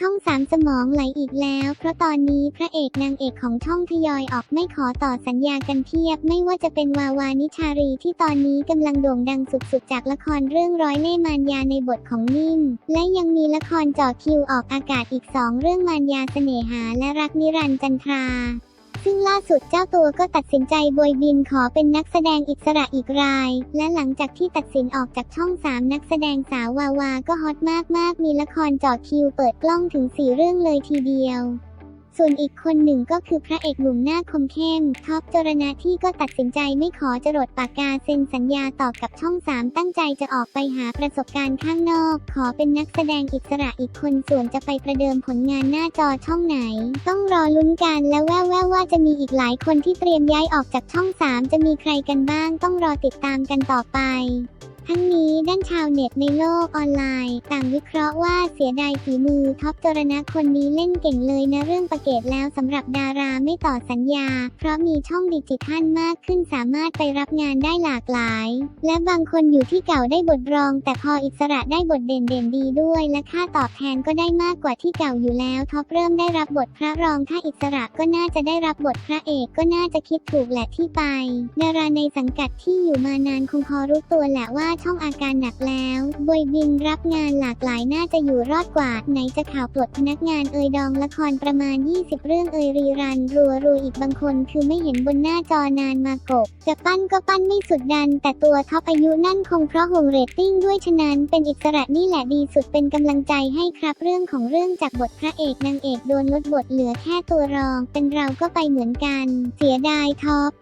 ช่องสามสมองไหลอีกแล้ว เพราะตอนนี้พระเอกนางเอกของช่องทยอยออกไม่ขอต่อสัญญากันเทียบ ไม่ว่าจะเป็นวาวานิชารีที่ตอนนี้กำลังโด่งดังสุดๆ จากละครเรื่องร้อยเล่มารยาในบทของนิ่ม และยังมีละครจ่อคิวออกอากาศอีกสองเรื่องมารยาเสน่หาและรักนิรันดร์จันทรา ซึ่งล่าสุดเจ้าตัวก็ตัดสินใจบวยบินขอเป็นนักแสดงอิสระอีกราย และหลังจากที่ตัดสินออกจากช่อง 3 นักแสดงสาววาวาก็ฮอตมากๆ มีละครจาะคิวเปิดกล้องถึง 4 เรื่องเลยทีเดียว ส่วนอีกคนหนึ่งก็คือพระเอกหนุ่มหน้าคมเข้ม ท็อปจรณะที่ก็ตัดสินใจไม่ขอจรดปากกาเซ็นสัญญาต่อกับช่อง3ตั้งใจจะออกไปหาประสบการณ์ข้างนอก ขอเป็นนักแสดงอิสระอีกคนส่วนจะไปประเดิมผลงานหน้าจอช่องไหน ต้องรอลุ้นกันและแววๆว่าจะมีอีกหลายคนที่เตรียมย้ายออกจากช่อง3จะมีใครกันบ้างต้องรอติดตามกันต่อไป ทั้งนี้ด้านชาวเน็ตในโลกออนไลน์ ต่างวิเคราะห์ว่าเสียดายฝีมือท็อปจรณะคนนี้เล่นเก่งเลยนะเรื่องประเกตแล้วสำหรับดาราไม่ต่อสัญญา เพราะมีช่องดิจิทัลมากขึ้นสามารถไปรับงานได้หลากหลาย และบางคนอยู่ที่เก่าได้บทรอง แต่พออิสระได้บทเด่นเด่นดีด้วย และค่าตอบแทนก็ได้มากกว่าที่เก่าอยู่แล้วท็อปเริ่มได้รับบทพระรองถ้าอิสระก็น่าจะได้รับบทพระเอกก็น่าจะคิดถูกแหละที่ไป ดาราในสังกัดที่อยู่มานานคงพอรู้ตัวแหละว่าช่องอาการหนักแล้วบอยบินรับงานหลากหลายน่าจะอยู่รอดกว่า ไหนจะข่าวปลดพนักงานเอยดองละครประมาณ 20 เรื่องเอยรีรัน รัวรัวอีกบางคนคือไม่เห็นบนหน้าจอนานมากบ จะปั้นก็ปั้นไม่สุดดัน แต่ตัวท็อปอายุนั่นคงเพราะห่วงเรตติ้งด้วยฉะนั้นเป็นอิสระนี่แหละดีสุดเป็นกำลังใจให้ครับเรื่องของเรื่องจากบทพระเอกนางเอกโดนลดบทเหลือแค่ตัวรอง เป็นเราก็ไปเหมือนกัน เสียดายท็อป